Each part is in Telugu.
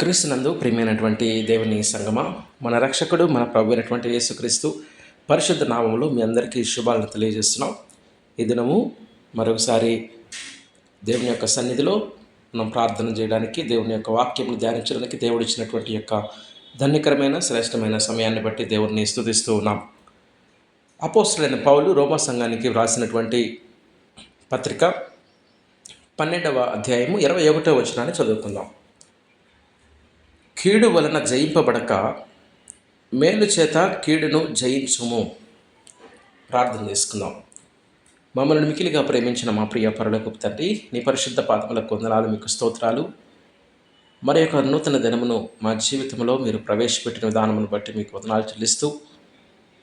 క్రీస్తునందు ప్రియమైనటువంటి దేవుని సంగమ మన రక్షకుడు మన ప్రభు అయినటువంటి యేసుక్రీస్తు పరిశుద్ధ నామంలో మీ అందరికీ శుభాలను తెలియజేస్తున్నాం. ఈ దినము మరొకసారి దేవుని యొక్క సన్నిధిలో మనం ప్రార్థన చేయడానికి దేవుని యొక్క వాక్యం ధ్యానించడానికి దేవుడు ఇచ్చినటువంటి యొక్క ధన్యకరమైన శ్రేష్టమైన సమయాన్ని బట్టి దేవుడిని స్థుతిస్తూ ఉన్నాం. అపోస్టులైన పౌలు రోమా సంఘానికి వ్రాసినటువంటి పత్రిక పన్నెండవ అధ్యాయము ఇరవై ఒకటో వచనాన్ని చదువుకుందాం. కీడు వలన జయింపబడక మేలు చేత కీడును జయించుము. ప్రార్థన చేసుకుందాం. మమ్మల్ని మికిలిగా ప్రేమించిన మా ప్రియ పరులకు తండ్రి నీ పరిశుద్ధ పాదములకు వందనాలు మీకు స్తోత్రాలు. మరి యొక్క నూతన దినమును మా జీవితంలో మీరు ప్రవేశపెట్టిన విధానమును బట్టి మీకు వదనాలు చెల్లిస్తూ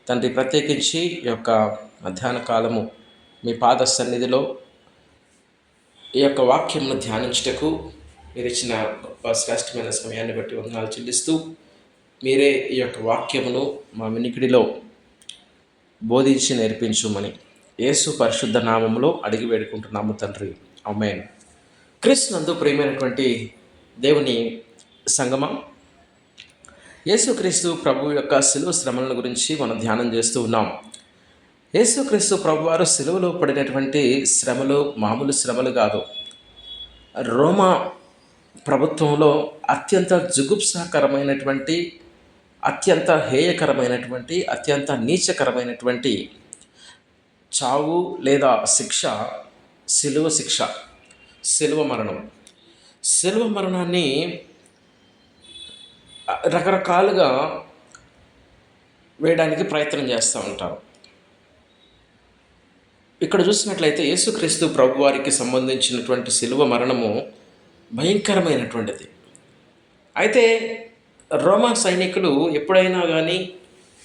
తండ్రి ప్రత్యేకించి ఈ యొక్క మధ్యాహ్న కాలము మీ పాద సన్నిధిలో ఈ యొక్క వాక్యంను ధ్యానించుటకు మీరు ఇచ్చిన శ్రేష్టమైన సమయాన్ని బట్టి వందనాలు చెల్లిస్తూ మీరే ఈ యొక్క వాక్యమును మా వినికిడిలో బోధించి నేర్పించుమని యేసు పరిశుద్ధ నామములో అడిగి వేడుకుంటున్నాము తండ్రి. అమ్మేన్ క్రీస్తునందు ప్రియమైనటువంటి దేవుని సంగమం. యేసుక్రీస్తు ప్రభు యొక్క శిలువ శ్రమల గురించి మనం ధ్యానం చేస్తూ ఉన్నాం. యేసుక్రీస్తు ప్రభు వారు శిలువలో పడినటువంటి శ్రమలు మామూలు శ్రమలు కాదు. రోమా ప్రభుత్వంలో అత్యంత జుగుప్సాకరమైనటువంటి అత్యంత హేయకరమైనటువంటి అత్యంత నీచకరమైనటువంటి చావు లేదా శిక్ష శిలువ శిక్ష శిలువ మరణం. శిలువ మరణాన్ని రకరకాలుగా వేయడానికి ప్రయత్నం చేస్తూ ఉంటారు. ఇక్కడ చూసినట్లయితే యేసుక్రీస్తు ప్రభువారికి సంబంధించినటువంటి శిలువ మరణము భయంకరమైనటువంటిది. అయితే రోమా సైనికులు ఎప్పుడైనా కానీ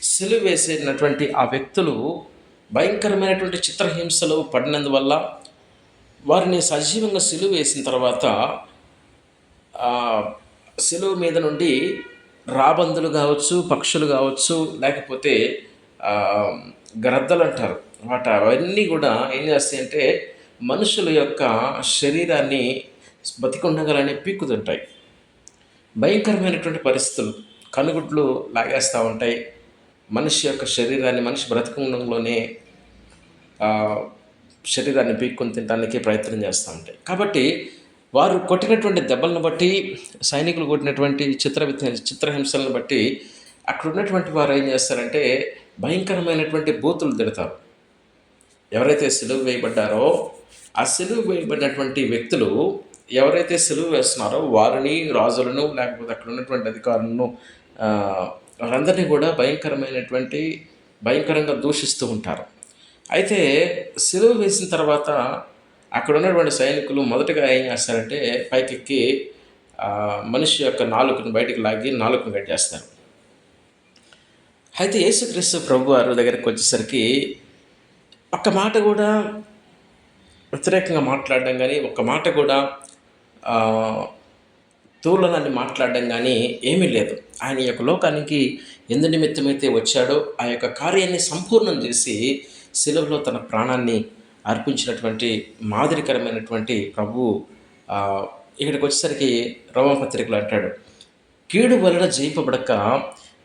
సిలువ వేసినటువంటి ఆ వ్యక్తులు భయంకరమైనటువంటి చిత్రహింసలు పడినందువల్ల వారిని సజీవంగా సిలువ వేసిన తర్వాత ఆ సిలువ మీద నుండి రాబందులు కావచ్చు పక్షులు కావచ్చు లేకపోతే గ్రద్దలు అంటారు. వాటి అవన్నీ కూడా ఏం చేస్తాయంటే మనుషుల యొక్క శరీరాన్ని బతికుండగలనే పీక్కుతుంటాయి భయంకరమైనటువంటి పరిస్థితులు కనుగుడ్లు లాగేస్తూ ఉంటాయి. మనిషి యొక్క శరీరాన్ని మనిషి బ్రతకంలోనే శరీరాన్ని పీక్కుని తినడానికి ప్రయత్నం చేస్తూ ఉంటాయి. కాబట్టి వారు కొట్టినటువంటి దెబ్బలను బట్టి సైనికులు కొట్టినటువంటి చిత్ర చిత్రహింసలను బట్టి అక్కడ ఉన్నటువంటి వారు ఏం చేస్తారంటే భయంకరమైనటువంటి బూతులు తిడతారు. ఎవరైతే సెలువు వేయబడ్డారో ఆ సెలువు వేయబడినటువంటి వ్యక్తులు ఎవరైతే సిలువ వేస్తున్నారో వారిని రాజులను లేకపోతే అక్కడ ఉన్నటువంటి అధికారులను వారందరినీ కూడా భయంకరమైనటువంటి భయంకరంగా దూషిస్తూ ఉంటారు. అయితే సిలువ వేసిన తర్వాత అక్కడ ఉన్నటువంటి సైనికులు మొదటగా ఏం చేస్తారంటే పైకెక్కి మనిషి యొక్క నాలుకను బయటికి లాగి నాలుకను కట్టేస్తారు అయితే యేసుక్రీస్తు ప్రభు వారి దగ్గరికి వచ్చేసరికి ఒక్క మాట కూడా వ్యతిరేకంగా మాట్లాడడం కానీ ఒక్క మాట కూడా ఆ, మాట్లాడడం కానీ ఏమీ లేదు. ఆయన యొక్క లోకానికి ఎందు నిమిత్తమైతే వచ్చాడో ఆ యొక్క కార్యాన్ని సంపూర్ణం చేసి సెలవులో తన ప్రాణాన్ని అర్పించినటువంటి మాదిరికరమైనటువంటి ప్రభు ఇక్కడికి వచ్చేసరికి రోమపత్రికలు అంటాడు కీడు వలన జయింపబడక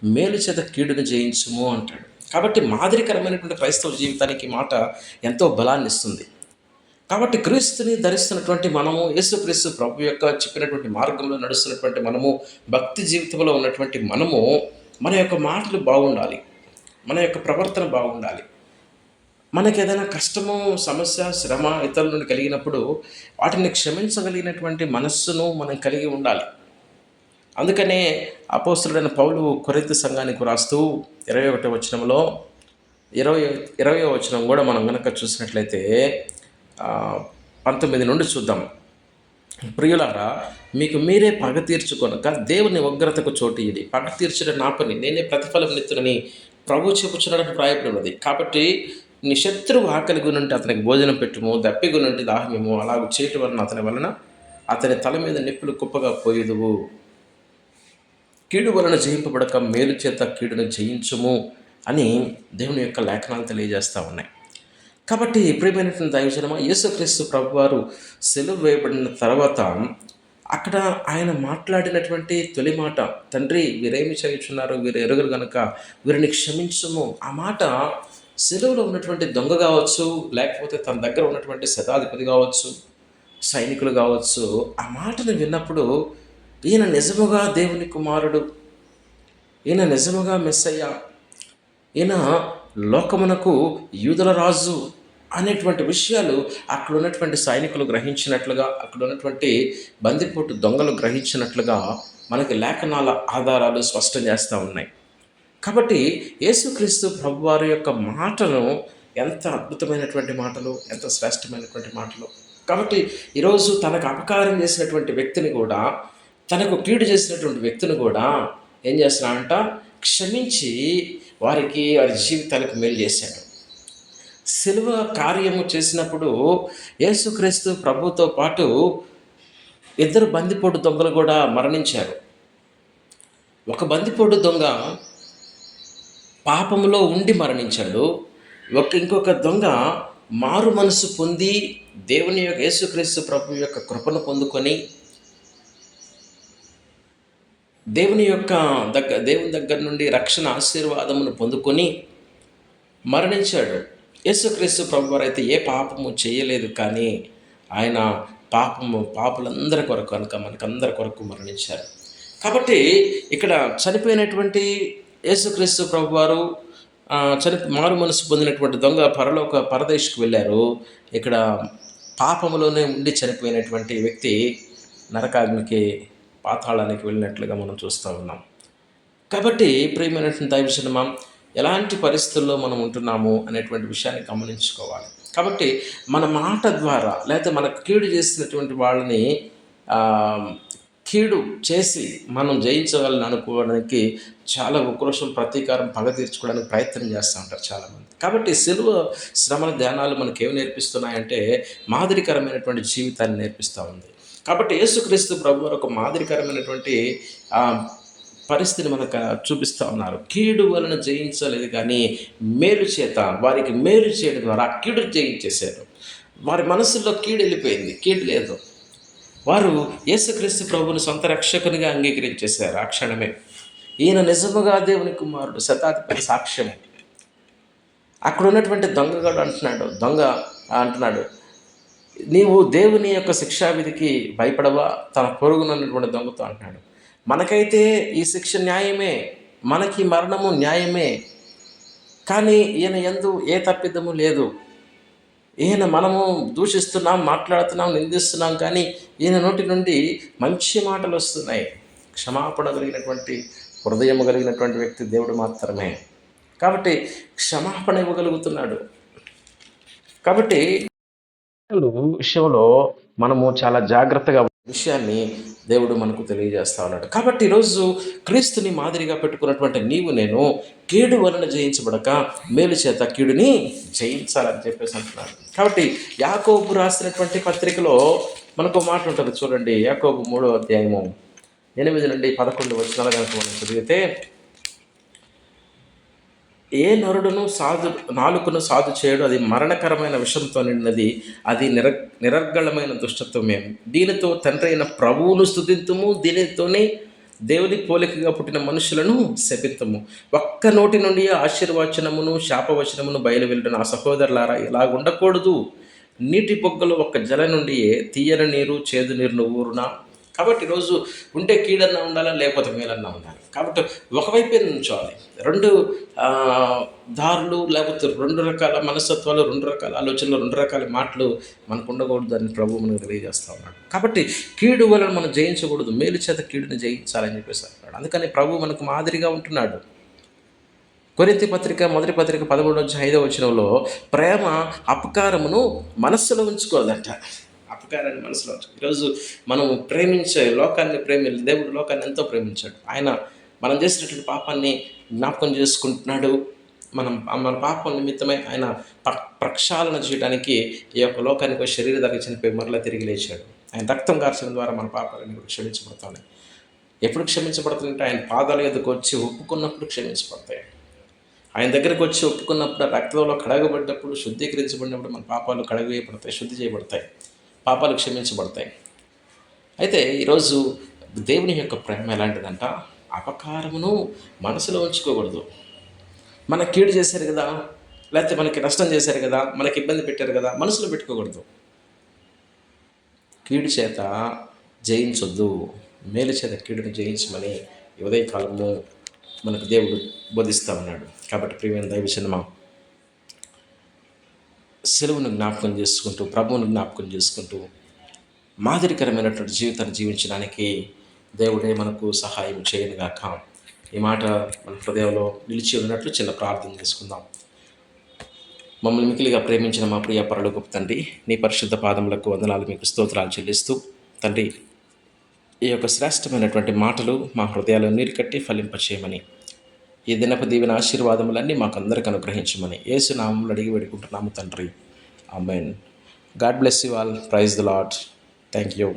మేలు చేత కీడును జయించుము అంటాడు. కాబట్టి మాదిరికరమైనటువంటి క్రైస్తవ జీవితానికి మాట ఎంతో బలాన్ని ఇస్తుంది కాబట్టి క్రీస్తుని ధరిస్తున్నటువంటి మనము యేసుక్రీస్తు ప్రభు యొక్క చెప్పినటువంటి మార్గంలో నడుస్తున్నటువంటి మనము భక్తి జీవితంలో ఉన్నటువంటి మనము మన యొక్క మాటలు బాగుండాలి. మన యొక్క ప్రవర్తన బాగుండాలి. మనకి ఏదైనా కష్టము సమస్య శ్రమ ఇతరుల నుండి కలిగినప్పుడు వాటిని క్షమించగలిగినటువంటి మనస్సును మనం కలిగి ఉండాలి. అందుకనే అపోస్తుడైన పౌలు కొరింత సంఘానికి రాస్తూ ఇరవై ఒకటో వచనంలో ఇరవై ఇరవై వచనం కూడా మనం కనుక చూసినట్లయితే పంతొమ్మిది నుండి చూద్దాం. ప్రియులారా మీకు మీరే పగ తీర్చుకొనక దేవుని ఉగ్రతకు చోటు ఇది పగ తీర్చడం నా పని నేనే ప్రతిఫలం నెత్తునని ప్రభు చెప్పుచున్నాడని ప్రాయపడినది ఉన్నది. కాబట్టి నీ శత్రువు ఆకలి గునుంటే అతనికి భోజనం పెట్టుము దప్పి గునుంటే దాహ్యము అలాగ చేయటం వలన అతని వలన అతని తల మీద నిప్పులు కుప్పగా పోయేదువు. కీడు వలన జయింపబడక మేలు చేత కీడును జయించుము అని దేవుని యొక్క లేఖనాలు తెలియజేస్తూ ఉన్నాయి. కాబట్టి ప్రియమైనటువంటి దైవజనమ యేసుక్రీస్తు ప్రభువారు సెలవు వేయబడిన తర్వాత అక్కడ ఆయన మాట్లాడినటువంటి తొలి మాట తండ్రి వీరేమి చేయుచున్నారు? వీరు ఎరుగురు గనుక వీరిని క్షమించము. ఆ మాట సెలవులో ఉన్నటువంటి దొంగ కావచ్చు లేకపోతే తన దగ్గర ఉన్నటువంటి శతాధిపతి కావచ్చు సైనికులు కావచ్చు ఆ మాటను విన్నప్పుడు ఈయన నిజముగా దేవుని కుమారుడు ఈయన నిజముగా మెస్సయ్య ఈయన లోకమునకు యూదుల రాజు అనేటువంటి విషయాలు అక్కడ ఉన్నటువంటి సైనికులు గ్రహించినట్లుగా అక్కడ ఉన్నటువంటి బందిపోటు దొంగలు గ్రహించినట్లుగా మనకి లేఖనాల ఆధారాలు స్పష్టం చేస్తూ ఉన్నాయి. కాబట్టి యేసుక్రీస్తు ప్రభువారి యొక్క మాటను ఎంత అద్భుతమైనటువంటి మాటలు ఎంత శ్రేష్టమైనటువంటి మాటలు. కాబట్టి ఈరోజు తనకు అపకారం చేసినటువంటి వ్యక్తిని కూడా తనకు కీడు చేసినటువంటి వ్యక్తిని కూడా ఏం చేస్తున్నాడంట? క్షమించి వారికి వారి జీవితాలకు మేలు చేశాడు. సిలువ కార్యము చేసినప్పుడు యేసుక్రీస్తు ప్రభుతో పాటు ఇద్దరు బందిపోటు దొంగలు కూడా మరణించారు. ఒక బందిపోటు దొంగ పాపములో ఉండి మరణించాడు. ఒక ఇంకొక దొంగ మారు మనసు పొంది దేవుని యొక్క యేసుక్రీస్తు ప్రభు యొక్క కృపను పొందుకొని దేవుని యొక్క దగ్గర దేవుని దగ్గర నుండి రక్షణ ఆశీర్వాదమును పొందుకొని మరణించాడు. యేసుక్రీస్తు ప్రభువారు అయితే ఏ పాపము చేయలేదు కానీ ఆయన పాపము పాపులందరి కొరకు కనుక మనకందరి కొరకు మరణించారు. కాబట్టి ఇక్కడ చనిపోయినటువంటి యేసుక్రీస్తు ప్రభు వారు చని మారు మనసు పొందినటువంటి దొంగ పరలోక పరదేశ్కి వెళ్ళారు. ఇక్కడ పాపములోనే ఉండి చనిపోయినటువంటి వ్యక్తి నరకాగ్నికి పాతాళానికి వెళ్ళినట్లుగా మనం చూస్తూ ఉన్నాం. కాబట్టి ప్రియమైనటువంటి దైవ సినిమా ఎలాంటి పరిస్థితుల్లో మనం ఉంటున్నాము అనేటువంటి విషయాన్ని గమనించుకోవాలి. కాబట్టి మన మాట ద్వారా లేకపోతే మనకు కీడు చేసినటువంటి వాళ్ళని కీడు చేసి మనం జయించగలని అనుకోవడానికి చాలా ఉక్రోషం ప్రతీకారం పగ తీర్చుకోవడానికి ప్రయత్నం చేస్తూ ఉంటారు చాలామంది. కాబట్టి సెలవు శ్రమల ధ్యానాలు మనకి ఏమి నేర్పిస్తున్నాయంటే మాదిరికరమైనటువంటి జీవితాన్ని నేర్పిస్తూ ఉంది. కాబట్టి యేసుక్రీస్తు ప్రభు ఒక మాదిరికరమైనటువంటి పరిస్థితిని మనకు చూపిస్తూ ఉన్నారు. కీడు వలన జయించలేదు కానీ మేలు చేత వారికి మేలు చేయడం ద్వారా ఆ కీడు జయించేశారు. వారి మనసులో కీడు వెళ్ళిపోయింది. కీడు లేదు. వారు యేసుక్రీస్తు ప్రభుని సొంత రక్షకునిగా అంగీకరించేశారు ఆ క్షణమే. ఈయన నిజముగా దేవుని కుమారుడు శతాధిపతి సాక్ష్యం అక్కడ ఉన్నటువంటి దొంగగాడు అంటున్నాడు. దొంగ అంటున్నాడు. నీవు దేవుని యొక్క శిక్షావిధికి భయపడవా? తన పొరుగునన్నటువంటి దొంగతో అంటున్నాడు. మనకైతే ఈ శిక్ష న్యాయమే మనకి మరణము న్యాయమే. కానీ ఈయన ఎందు ఏ తప్పిదము లేదు. ఈయన మనము దూషిస్తున్నాం మాట్లాడుతున్నాం నిందిస్తున్నాం కానీ ఈయన నోటి నుండి మంచి మాటలు వస్తున్నాయి. క్షమాపణ కలిగినటువంటి హృదయం కలిగినటువంటి వ్యక్తి దేవుడు మాత్రమే. కాబట్టి క్షమాపణ ఇవ్వగలుగుతున్నాడు. కాబట్టి విషయంలో మనము చాలా జాగ్రత్తగా విషయాన్ని దేవుడు మనకు తెలియజేస్తా ఉన్నాడు. కాబట్టి ఈరోజు క్రీస్తుని మాదిరిగా పెట్టుకున్నటువంటి నీవు నేను కీడు వలన జయించబడక మేలు చేత కీడుని జయించాలని చెప్పేసి అంటున్నాడు. కాబట్టి యాకోబు రాసినటువంటి పత్రికలో మనకు మాట ఉంటుంది చూడండి యాకోబు మూడో అధ్యాయము ఎనిమిది నుండి పదకొండు వచ్చినాలు కనుక మనం చదివితే ఏ నరుడును సాధు నాలుకను సాధు చేయడు అది మరణకరమైన విషంతో నిండినది అది నిర నిరర్గళమైన దుష్టత్వమే. దీనితో తండ్రి అయిన ప్రభువును స్థుతింతుము దీనితోనే దేవుని పోలికగా పుట్టిన మనుషులను శపిత్తము ఒక్క నోటి నుండి ఆశీర్వచనమును శాపవచనమును బయలువెళ్ళిన ఆ సహోదరులారా ఇలా ఉండకూడదు నీటి పొగ్గలు ఒక్క జల నుండి తీయని నీరు చేదు నీరును ఊరునా? కాబట్టి ఈరోజు ఉంటే కీడన్నా ఉండాలా లేకపోతే మేలన్నా ఉండాలి? కాబట్టి ఒకవైపే నుంచోవాలి. రెండు దారులు లేకపోతే రెండు రకాల మనస్తత్వాలు రెండు రకాల ఆలోచనలు రెండు రకాల మాటలు మనకు ఉండకూడదు అని ప్రభు మనకు తెలియజేస్తూ ఉన్నాడు. కాబట్టి కీడు వలన మనం జయించకూడదు. మేలు చేత కీడుని జయించాలని చెప్పేసి అంటున్నాడు. అందుకని ప్రభు మనకు మాదిరిగా ఉంటున్నాడు. కొరింతి పత్రిక మొదటి పత్రిక పదమూడు నుంచి ఐదవ వచనంలో ప్రేమ అపకారమును మనస్సులో ఉంచుకోదంట. ఆపుకారని మనసులో ఈరోజు మనం ప్రేమించే లోకాన్ని ప్రేమి దేవుడు లోకాన్ని ఎంతో ప్రేమించాడు. ఆయన మనం చేసినటువంటి పాపాన్ని జ్ఞాపకం చేసుకుంటున్నాడు. మనం మన పాపం నిమిత్తమే ఆయన ప్రక్షాళన చేయడానికి ఈ యొక్క లోకానికి శరీర దగ్గర చనిపోయి మరలా తిరిగి లేచాడు. ఆయన రక్తం కార్చడం ద్వారా మన పాపాలని క్షమించబడతాయి. ఎప్పుడు క్షమించబడుతుందంటే ఆయన పాదాల ఎదుకు వచ్చి ఒప్పుకున్నప్పుడు క్షమించబడతాయి. ఆయన దగ్గరకు వచ్చి ఒప్పుకున్నప్పుడు రక్తంలో కడగబడినప్పుడు శుద్ధీకరించబడినప్పుడు మన పాపాలు కడగవేయబడతాయి శుద్ధి చేయబడతాయి. పాపాలు క్షమించబడతాయి. అయితే ఈరోజు దేవుని యొక్క ప్రేమ ఎలాంటిదంట? అపకారమును మనసులో ఉంచుకోకూడదు. మన కీడు చేశారు కదా లేకపోతే మనకి నష్టం చేశారు కదా మనకి ఇబ్బంది పెట్టారు కదా మనసులో పెట్టుకోకూడదు. కీడు చేత జయించొద్దు. మేలు చేత కీడును జయించమని ఉదయకాలంలో ఉదయకాలము మనకు దేవుడు బోధిస్తూ ఉన్నాడు. కాబట్టి ప్రియమైన దైవ సినిమా సెలవును జ్ఞాపకం చేసుకుంటూ ప్రభువును జ్ఞాపకం చేసుకుంటూ మాదిరికరమైనటువంటి జీవితాన్ని జీవించడానికి దేవుడే మనకు సహాయం చేయనుగాక. ఈ మాట మన హృదయంలో నిలిచి ఉన్నట్లు చిన్న ప్రార్థన చేసుకుందాం. మమ్మల్ని మికిలిగా ప్రేమించిన మా ప్రియ పరలోకపు తండ్రి నీ పరిశుద్ధ పాదములకు వందనాలు మీకు స్తోత్రాలు చెల్లిస్తూ తండ్రి ఈ యొక్క శ్రేష్టమైనటువంటి మాటలు మా హృదయాలు నీరు కట్టి ఫలింపచేయమని ఈ దినపు దీవెన ఆశీర్వాదములన్నీ మాకందరికి అనుగ్రహించమని ఏసు నామంలో అడిగి వేడుకుంటున్నాము తండ్రి. Amen God bless you all. Praise the Lord thank you